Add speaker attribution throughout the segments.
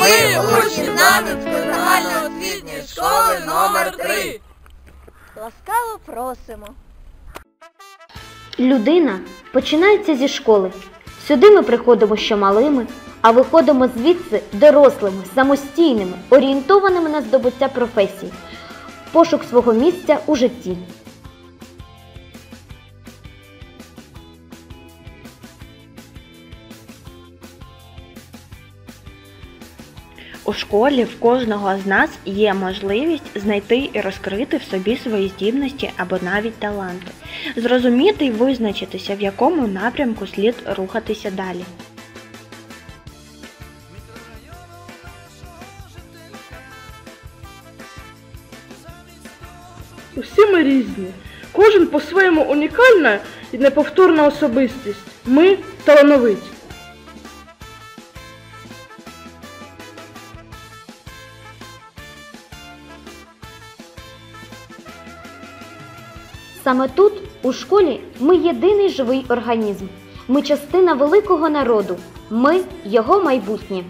Speaker 1: Ми учні Знам'янської загальноосвітньої школи номер 3
Speaker 2: Ласкаво просимо.
Speaker 3: Людина починається зі школи. Сюди ми приходимо ще малими, а виходимо звідси дорослими, самостійними, орієнтованими на здобуття професій, пошук свого місця у житті.
Speaker 4: У школі в кожного з нас є можливість знайти і розкрити в собі свої здібності або навіть таланти, зрозуміти і визначитися, в якому напрямку слід рухатися далі.
Speaker 5: Усі ми різні. Кожен по-своєму унікальна і неповторна особистість. Ми талановиті.
Speaker 3: Саме тут, у школі, ми єдиний живий організм. Ми частина великого народу. Ми його майбутнє.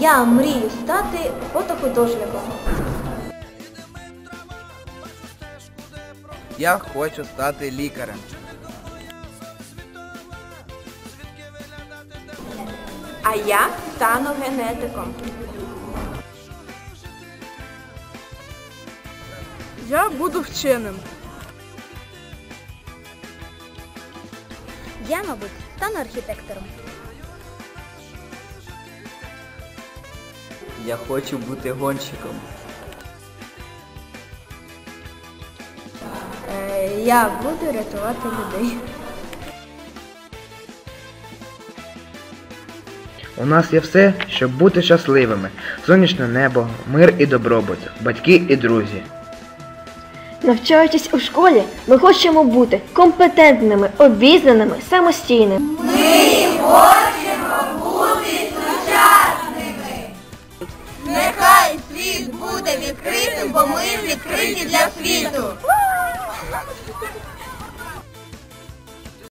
Speaker 2: Я мрію стати фотохудожником.
Speaker 1: Я хочу стати лікарем.
Speaker 2: А я стану генетиком.
Speaker 5: Я буду вченим.
Speaker 2: Я, мабуть, стану архітектором.
Speaker 6: Я хочу бути гонщиком.
Speaker 2: Е, я буду рятувати людей.
Speaker 7: У нас є все, щоб бути щасливими. Сонячне небо, мир і добробут, батьки і друзі.
Speaker 3: Навчаючись у школі, ми хочемо бути компетентними, обізнаними, самостійними.
Speaker 1: Нехай світ бо ми відкриті для світу.